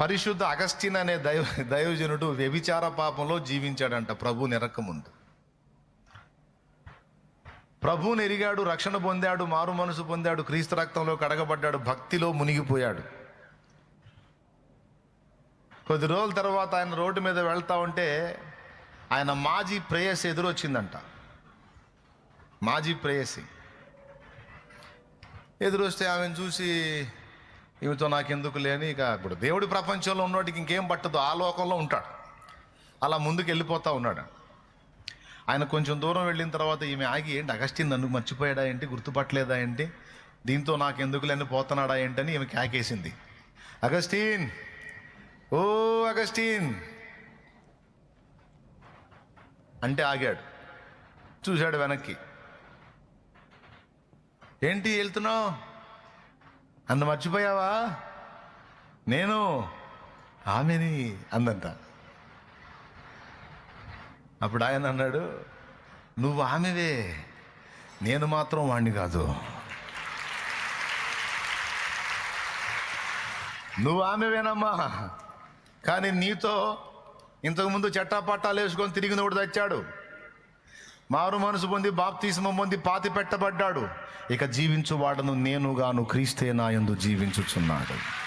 పరిశుద్ధ అగస్టిన్ అనే దైవ దైవజనుడు వ్యభిచార పాపంలో జీవించాడంట ప్రభు నిరక్కముందు ప్రభువుని ఎరిగాడు రక్షణ పొందాడు మారు మనసు పొందాడు క్రీస్తు రక్తంలో కడగబడ్డాడు భక్తిలో మునిగిపోయాడు. కొద్ది రోజుల తర్వాత ఆయన రోడ్డు మీద వెళ్తా ఉంటే ఆయన మాజీ ప్రేయసి ఎదురొచ్చిందంట. మాజీ ప్రేయసి. ఎదురొస్తే ఆమెను చూసి ఈమెతో నాకెందుకు లేని ఇక ఇప్పుడు దేవుడి ప్రపంచంలో ఉన్నోడికి ఇంకేం పట్టదు ఆ లోకంలో ఉంటాడు. అలా ముందుకు వెళ్ళిపోతా ఉన్నాడు. ఆయన కొంచెం దూరం వెళ్ళిన తర్వాత ఈమె ఆగి ఏంటి అగస్టిన్ నన్ను మర్చిపోయాడా ఏంటి? గుర్తుపట్టలేదా ఏంటి? దీంతో నాకు ఎందుకు లేని పోతున్నాడా ఏంటని ఈమె కేకేసింది అగస్టిన్! ఓ అగస్టిన్! అంటే ఆగాడు. చూశాడు వెనక్కి. ఏంటి వెళ్తున్నావు? నన్ను మర్చిపోయావా? నేను ఆమెని అందంట. అప్పుడు ఆయన అన్నాడు నువ్వు ఆమెవే? నేను మాత్రం వాణ్ణి కాదు. నువ్వు ఆమెవేనమ్మా? కానీ నీతో ఇంతకుముందు చట్టాపట్టాలు వేసుకొని తిరిగినోడు తెచ్చాడు. మారు మనసు పొంది బాప్తీసం పొంది పాతి పెట్టబడ్డాడు. ఇక జీవించువాడను నేనుగాను క్రీస్తే నా యందు జీవించుచున్నాడు.